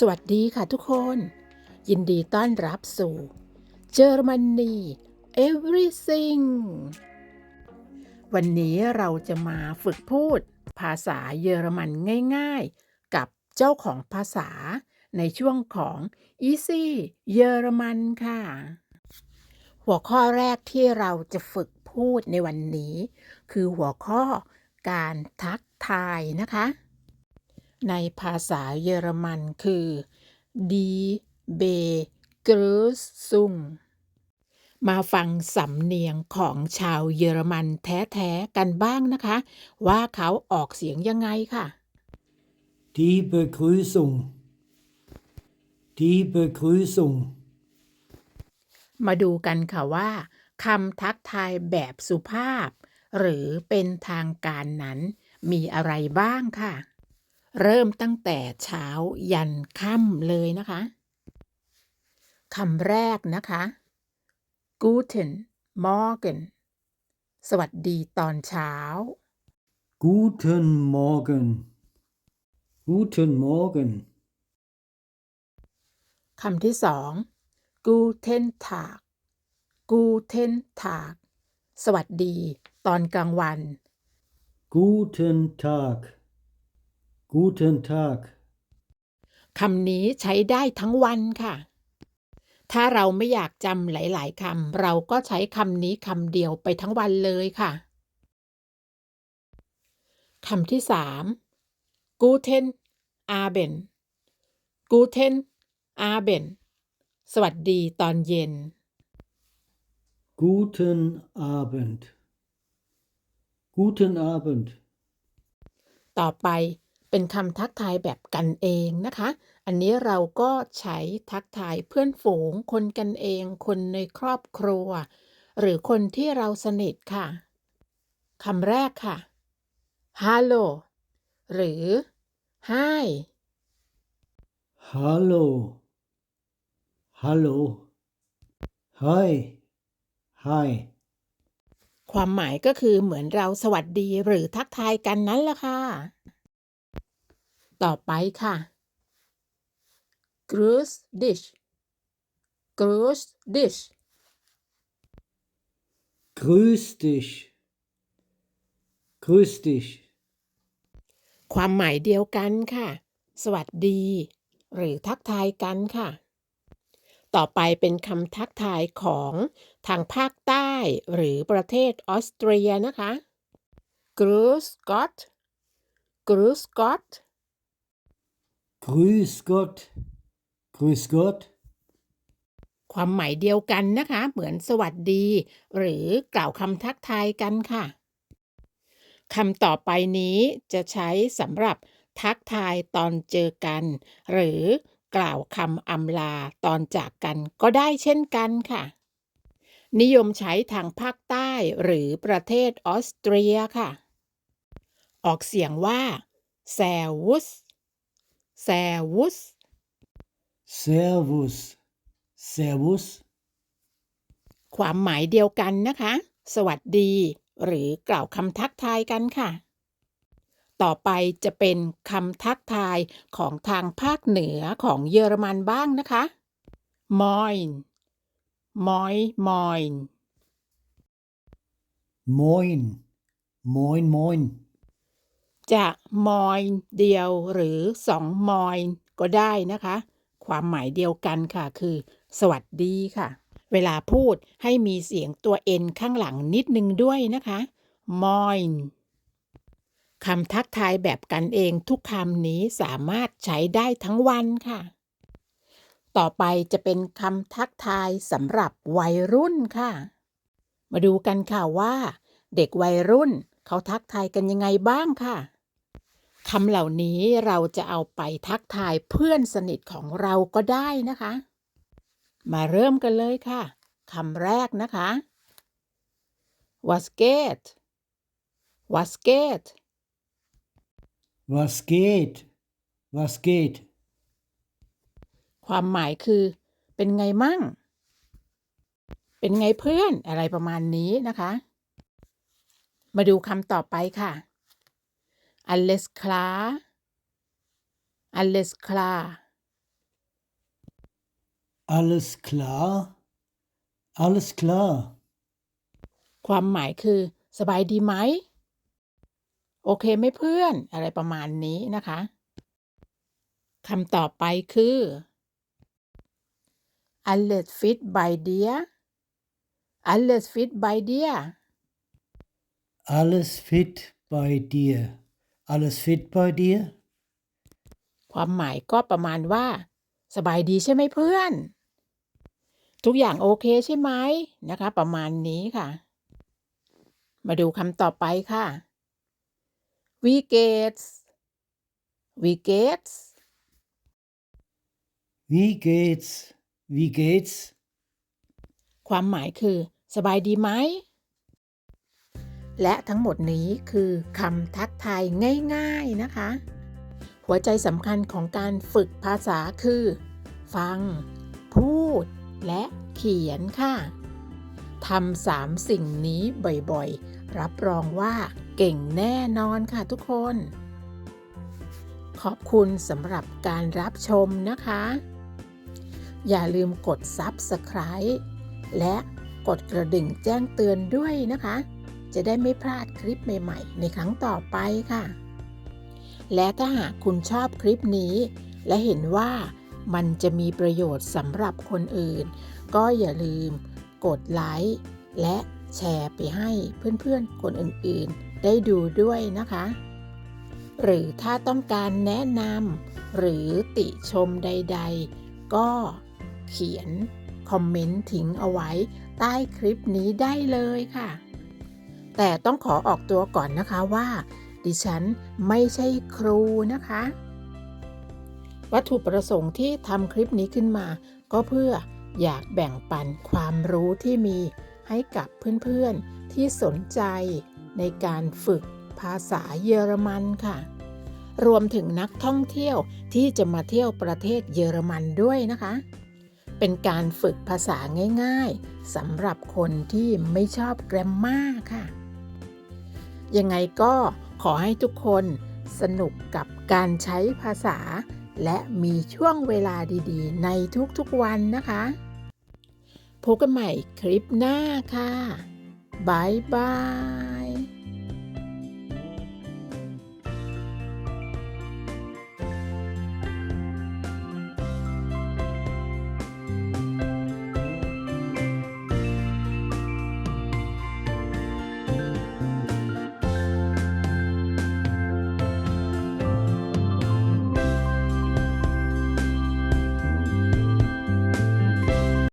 สวัสดีค่ะทุกคน ยินดีต้อนรับสู่เยอรมนี everything วันนี้เราจะมาฝึกพูดภาษาเยอรมันง่ายๆ กับเจ้าของภาษาในช่วงของ easy เยอรมันค่ะ หัวข้อแรกที่เราจะฝึกพูดในวันนี้ คือหัวข้อการทักทายนะคะ ในภาษาเยอรมันคือ die Begrüßung มาฟังสำเนียงของชาวเยอรมันแท้ๆกันบ้างนะคะ ว่าเขาออกเสียงยังไงค่ะ Die Begrüßung. Die Begrüßung. มาดูกันค่ะว่าคำทักทายแบบสุภาพ หรือเป็นทางการนั้นมีอะไรบ้างค่ะ เริ่มตั้งแต่เช้ายันค่ำเลยนะคะคำแรกนะคะ Guten Morgen สวัสดีตอนเช้า Guten Morgen. Guten Morgen. คำที่สอง Guten Tag Guten Tag สวัสดีตอนกลางวัน Guten Tag. Guten Tag. คำนี้ใช้ได้ทั้งวันค่ะ ถ้าเราไม่อยากจำหลาย ๆคำเราก็ใช้คำนี้คำเดียวไปทั้งวันเลยค่ะคำที่สาม Guten Abend Guten Abend สวัสดีตอนเย็น Guten Abend. Guten Abend. ต่อไป เป็นคำทักทายแบบกันเองนะคะ อันนี้เราก็ใช้ทักทายเพื่อนฝูง คนกันเอง คนในครอบครัว หรือคนที่เราสนิทค่ะคำแรกค่ะ Hallo หรือ Hi Hallo. Hallo. Hi. Hi. ความหมายก็คือเหมือนเราสวัสดีหรือทักทายกันนั้นแหละค่ะ ต่อไปค่ะ Grüß dich Grüß dich Grüß dich. Grüß dich. ความหมายเดียวกันค่ะ สวัสดี หรือทักทายกันค่ะ ต่อไปเป็นคำทักทายของทางภาคใต้หรือประเทศออสเตรียนะคะ Grüß Gott Grüß Gott Grüß Gott. Grüß Gott. ความหมายเดียวกันนะคะ เหมือนสวัสดี หรือกล่าวคำทักทายกันค่ะคำต่อไปนี้จะใช้สำหรับทักทายตอนเจอกัน หรือกล่าวคำอำลาตอนจากกันก็ได้เช่นกันค่ะ นิยมใช้ทางภาคใต้หรือประเทศออสเตรียค่ะ ออกเสียงว่า servus servus Servus. Servus. ความหมายเดียวกันนะคะ สวัสดี หรือกล่าวคำทักทายกันค่ะ ต่อไปจะเป็นคำทักทายของทางภาคเหนือของเยอรมันบ้างนะคะ moin moin moin Moin. Moin, moin. จะ moin เดียวหรือสอง moin ก็ได้นะคะ ความหมายเดียวกันค่ะคือ สวัสดีค่ะ เวลาพูดให้มีเสียงตัว n ข้างหลังนิดนึงด้วยนะคะ moin คำทักทายแบบกันเองทุกคำนี้สามารถใช้ได้ทั้งวันค่ะ ต่อไปจะเป็นคำทักทายสำหรับวัยรุ่นค่ะ มาดูกันค่ะว่า เด็กวัยรุ่นเขาทักทายกันยังไงบ้างค่ะ คำเหล่านี้เราจะเอาไปทักทายเพื่อนสนิทของเราก็ได้นะคะ มาเริ่มกันเลยค่ะคำแรกนะคะ was geht was geht Was geht? Was geht? ความหมายคือ เป็นไงมั่ง เป็นไงเพื่อนอะไรประมาณนี้นะคะ มาดูคำต่อไปค่ะ alles klar alles klar Alles klar? Alles klar. ความหมายคือ สบายดีไหม โอเคไหมเพื่อน อะไรประมาณนี้นะคะคำต่อไปคือ alles fit bei dir alles fit bei dir Alles fit bei dir. Alles fit bei dir? ความหมายก็ประมาณว่า สบายดีใช่ไหมเพื่อน ทุกอย่างโอเคใช่ไหมนะคะ ประมาณนี้ค่ะ มาดูคำต่อไปค่ะ wie geht's wie geht's Wie geht's? Wie geht's? ความหมายคือ สบายดีไหม และทั้งหมดนี้คือคำทักทายง่ายๆนะคะ หัวใจสำคัญของการฝึกภาษาคือ ฟัง พูด และเขียนค่ะทำสามสิ่งนี้บ่อยๆ รับรองว่าเก่งแน่นอนค่ะทุกคน ขอบคุณสำหรับการรับชมนะคะ อย่าลืมกด Subscribe และกดกระดิ่งแจ้งเตือนด้วยนะคะ จะได้ไม่พลาดคลิปใหม่ๆ ในครั้งต่อไปค่ะ และถ้าหากคุณชอบคลิปนี้ และเห็นว่ามันจะมีประโยชน์สำหรับคนอื่น ก็อย่าลืมกดไลค์และแชร์ไปให้เพื่อนๆ คนอื่นๆ ได้ดูด้วยนะคะ หรือถ้าต้องการแนะนำหรือติชมใด ๆ ก็เขียนคอมเมนต์ทิ้งเอาไว้ใต้คลิปนี้ได้เลยค่ะ แต่ต้องขอออกตัวก่อนนะคะว่า ดิฉันไม่ใช่ครูนะคะ วัตถุประสงค์ที่ทำคลิปนี้ขึ้นมา ก็เพื่ออยากแบ่งปันความรู้ที่มีให้กับเพื่อนๆที่สนใจในการฝึกภาษาเยอรมันค่ะ รวมถึงนักท่องเที่ยวที่จะมาเที่ยวประเทศเยอรมันด้วยนะคะ เป็นการฝึกภาษาง่ายๆสำหรับคนที่ไม่ชอบแกรมมาค่ะ ยังไงก็ขอให้ทุกคนสนุกกับการใช้ภาษา และมีช่วงเวลาดีๆ ในทุกๆวันนะคะพบกันใหม่คลิปหน้าค่ะบายบาย